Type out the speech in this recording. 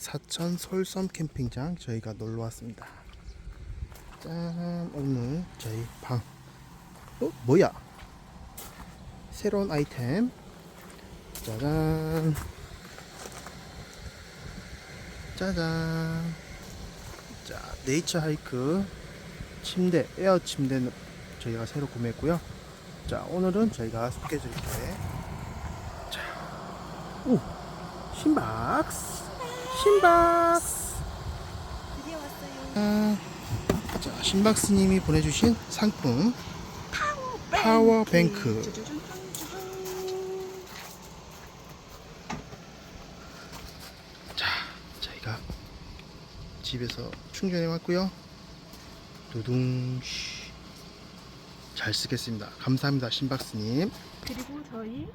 사천 솔섬 캠핑장 저희가 놀러 왔습니다. 짠 오늘 저희 방. 어 뭐야? 새로운 아이템. 짜잔. 짜잔. 자 네이처 하이크 침대 에어 침대는 저희가 새로 구매했고요. 자 오늘은 저희가 소개해드릴 게 자, 오 신박스 신박스. 드디어 왔어요. 아, 자 신박스님이 보내주신 상품. 파워뱅크. 자 저희가 집에서 충전해 왔고요 두둥 쉬. 잘 쓰겠습니다. 감사합니다 신박스님. 그리고 저희